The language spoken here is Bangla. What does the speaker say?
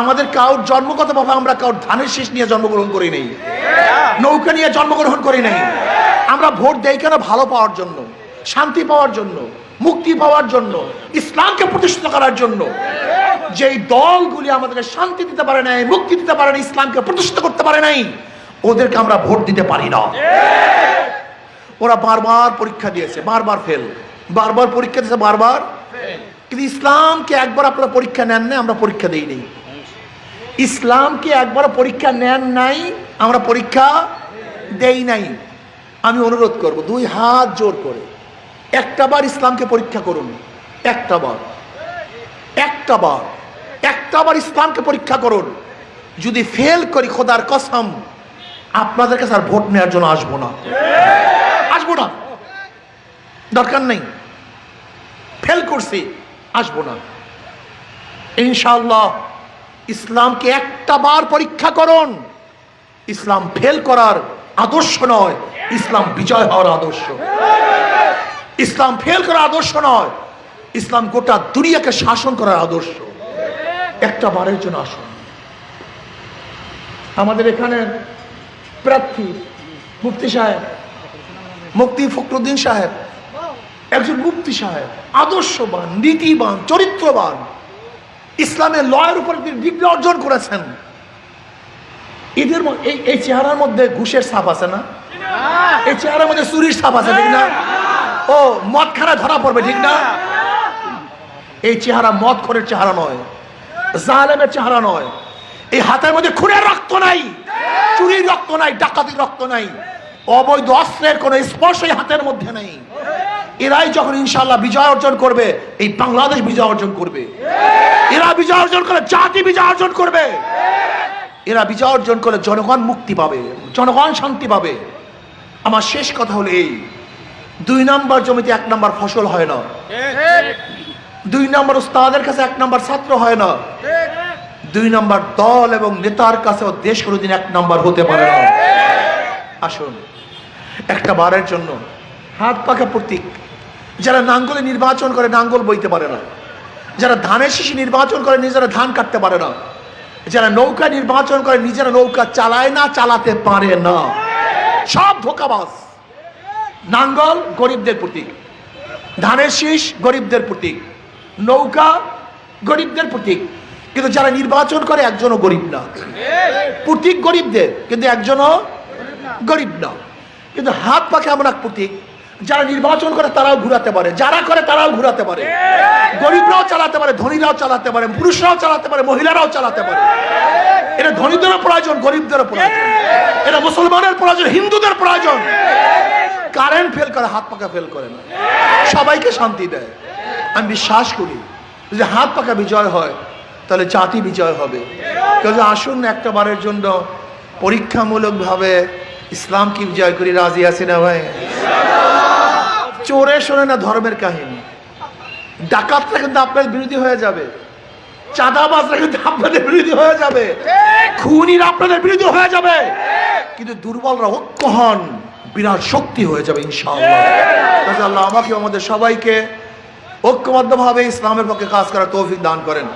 আমাদের কাউর জন্মগতভাবে আমরা কাউর ধানের শীষ নিয়ে জন্মগ্রহণ করি নাই। নৌকা নিয়ে জন্মগ্রহণ করি নাই। আমরা ভোট দেই কেন? ভালো পাওয়ার জন্য, শান্তি পাওয়ার জন্য, মুক্তি পাওয়ার জন্য, ইসলামকে প্রতিষ্ঠিত করার জন্য। যেই দলগুলি আমাদেরকে শান্তি দিতে পারে নাই, মুক্তি দিতে পারে না ইসলামকে প্রতিষ্ঠিত করতে পারে নাই, ওদেরকে আমরা ভোট দিতে পারি না। ওরা বারবার পরীক্ষা দিয়েছে, বারবার ফেল বারবার পরীক্ষা দিয়েছে, বারবার। কিন্তু ইসলামকে একবার আপনারা পরীক্ষা নেন না আমরা পরীক্ষা দেই নেই। ইসলামকে একবার পরীক্ষা নেন নাই, আমরা পরীক্ষা দেই নাই। আমি অনুরোধ করব, দুই হাত জোর করে। একটা বার ইসলামকে পরীক্ষা করুন, একটা বার। একটা বার একটা বার ইসলামকে পরীক্ষা করুন। যদি ফেল করি, খোদার কসম, আপনাদের কাছে আর ভোট নেওয়ার জন্য আসব না। আসব না। দরকার নেই। ফেল করছি, আসব না। ইনশাল্লাহ ইসলামকে একটা বার পরীক্ষা করুন। ইসলাম ফেল করার আদর্শ নয়, ইসলাম বিজয় হওয়ার আদর্শ। ইসলাম ফেল করার আদর্শ নয়, ইসলাম গোটা দুনিয়াকে শাসন করার আদর্শ। একটা বারের জন্য আসুন। আমাদের এখানে প্রার্থী, মুফতি সাহেব মুক্তি ফখরুদ্দিন সাহেব, একজন মুফতি সাহেব, আদর্শবান, নীতিবান, চরিত্রবান। ইসলামের লয়ের উপর তিনি ডিগ্রি অর্জন করেছেন। এদের এই এই চেহারার মধ্যে ঘুষের ছাপ আছে না? এই চেহারার মধ্যে চুরির ছাপ আছে, ঠিক না? ও, মদ খানা ধরা পড়বে, ঠিক না? এই চেহারা মদ খরের চেহারা নয়, জালেমের চেহারা নয়। এই হাতের মধ্যে খুনের রক্ত নাই, চুরির রক্ত নাই, ডাকাতির রক্ত নাই। অবৈধ অস্ত্রের কোনো স্পর্শ এই হাতের মধ্যে নেই। এরাই যখন ইনশাল্লাহ বিজয় অর্জন করবে, এই বাংলাদেশ বিজয় অর্জন করবে। এরা বিজয় অর্জন করে জাতি বিজয় অর্জন করবে। এরা বিজয় অর্জন করলে জনগণ মুক্তি পাবে, জনগণ শান্তি পাবে। আমার শেষ কথা হলো এই, দুই নাম্বার জমিতে এক নাম্বার ফসল হয় না। দুই নম্বর উস্তাদের কাছে এক নম্বর ছাত্র হয় না। দুই নম্বর দল এবং নেতার কাছেও দেশ কোনোদিন এক নম্বর হতে পারে না। আসুন, একটা বারের জন্য হাত পাখা প্রতীক। যারা নাঙ্গলে নির্বাচন করে, নাঙ্গল বইতে পারে না। যারা ধানের শিশি নির্বাচন করে, নিজেরা ধান কাটতে পারে না। যারা নৌকা নির্বাচন করে, নিজেরা নৌকা চালায় না, চালাতে পারে না। সব ধোকাবাজ। নাঙ্গল গরিবদের প্রতীক। ধানের শীষ গরিবদের প্রতীক। নৌকা গরিবদের প্রতীক। কিন্তু যারা নির্বাচন করে, একজনও গরিব না। প্রতীক গরিবদের, কিন্তু একজনও গরিব না। কিন্তু হাত পাখে এমন এক প্রতীক যারা নির্বাচন করে তারাও ঘুরাতে পারে, যারা করে তারাও ঘুরাতে পারে। গরিবরাও চালাতে পারে, ধনীরাও চালাতে পারে, পুরুষরাও চালাতে পারে, মহিলারাও চালাতে পারে। এটা ধনীদেরও প্রয়োজন, গরিবদেরও প্রয়োজন। এটা মুসলমানের প্রয়োজন, হিন্দুদের প্রয়োজন। কারেন্ট ফেল করে, হাত পাকা ফেল করে না। সবাইকে শান্তি দেয়। আমি বিশ্বাস করি, যদি হাত পাকা বিজয় হয়, তাহলে জাতি বিজয় হবে। কাজে আসুন একটা বারের জন্য, পরীক্ষামূলকভাবে ইসলাম কি বিজয় করি, রাজি আছি না ভাই? চোরে শোনে না ধর্মের কাহিনী। ডাকাতরা কিন্তু আপনার বিরোধী হয়ে যাবে। চাঁদাবাজরা কিন্তু আপনাদের বিরোধী হয়ে যাবে। খুনিরা আপনাদের বিরোধী হয়ে যাবে। কিন্তু দুর্বলরা ঐক্য হন, বিরাট শক্তি হয়ে যাবে ইনশাআল্লাহ। আল্লাহ আমাকে আমাদের সবাইকে ঐক্যবদ্ধভাবে ইসলামের পক্ষে কাজ করার তৌফিক দান করেন।